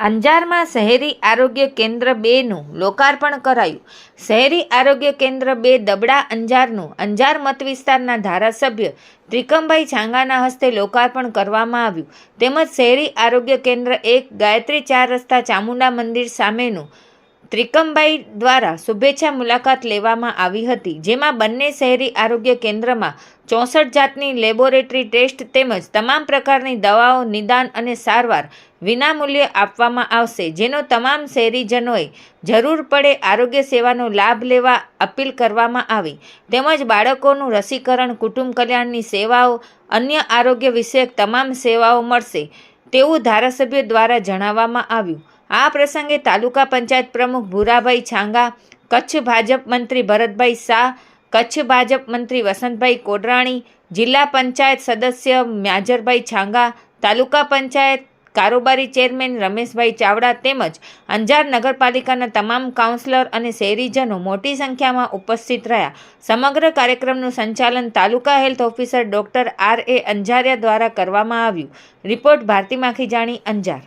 અંજારમાં શહેરી આરોગ્ય કેન્દ્ર બેનું લોકાર્પણ કરાયું. શહેરી આરોગ્ય કેન્દ્ર બે દબડા અંજારનું, અંજાર મત વિસ્તારના ધારાસભ્ય ત્રિકમભાઈ છાંગાના હસ્તે લોકાર્પણ કરવામાં આવ્યું. તેમજ શહેરી આરોગ્ય કેન્દ્ર એક, ગાયત્રી ચાર રસ્તા ચામુંડા મંદિર સામેનું ત્રિકમભાઈ દ્વારા શુભેચ્છા મુલાકાત લેવામાં આવી હતી, જેમાં બંને શહેરી આરોગ્ય કેન્દ્રમાં ચોસઠ જાતની લેબોરેટરી ટેસ્ટ તેમજ તમામ પ્રકારની દવાઓ નિદાન અને સારવાર વિનામૂલ્યે આપવામાં આવશે, જેનો તમામ શહેરીજનોએ જરૂર પડે આરોગ્ય સેવાનો લાભ લેવા અપીલ કરવામાં આવી. તેમજ બાળકોનું રસીકરણ, કુટુંબ કલ્યાણની સેવાઓ, અન્ય આરોગ્ય વિષયક તમામ સેવાઓ મળશે તેવું ધારાસભ્ય દ્વારા જણાવવામાં આવ્યું. આ પ્રસંગે તાલુકા પંચાયત પ્રમુખ ભૂરાભાઈ છાંગા, કચ્છ ભાજપ મંત્રી ભરતભાઈ શાહ, કચ્છ ભાજપ મંત્રી વસંતભાઈ કોડરાણી, જિલ્લા પંચાયત સદસ્ય મ્યાજરભાઈ છાંગા, તાલુકા પંચાયત કારોબારી ચેરમેન રમેશભાઈ ચાવડા તેમજ અંજાર નગરપાલિકાના તમામ કાઉન્સિલર અને શહેરીજનો મોટી સંખ્યામાં ઉપસ્થિત રહ્યા. સમગ્ર કાર્યક્રમનું સંચાલન તાલુકા health officer doctor R A Anjaria દ્વારા કરવામાં આવ્યું. રિપોર્ટ ભારતી માખીજાણી અંજાર.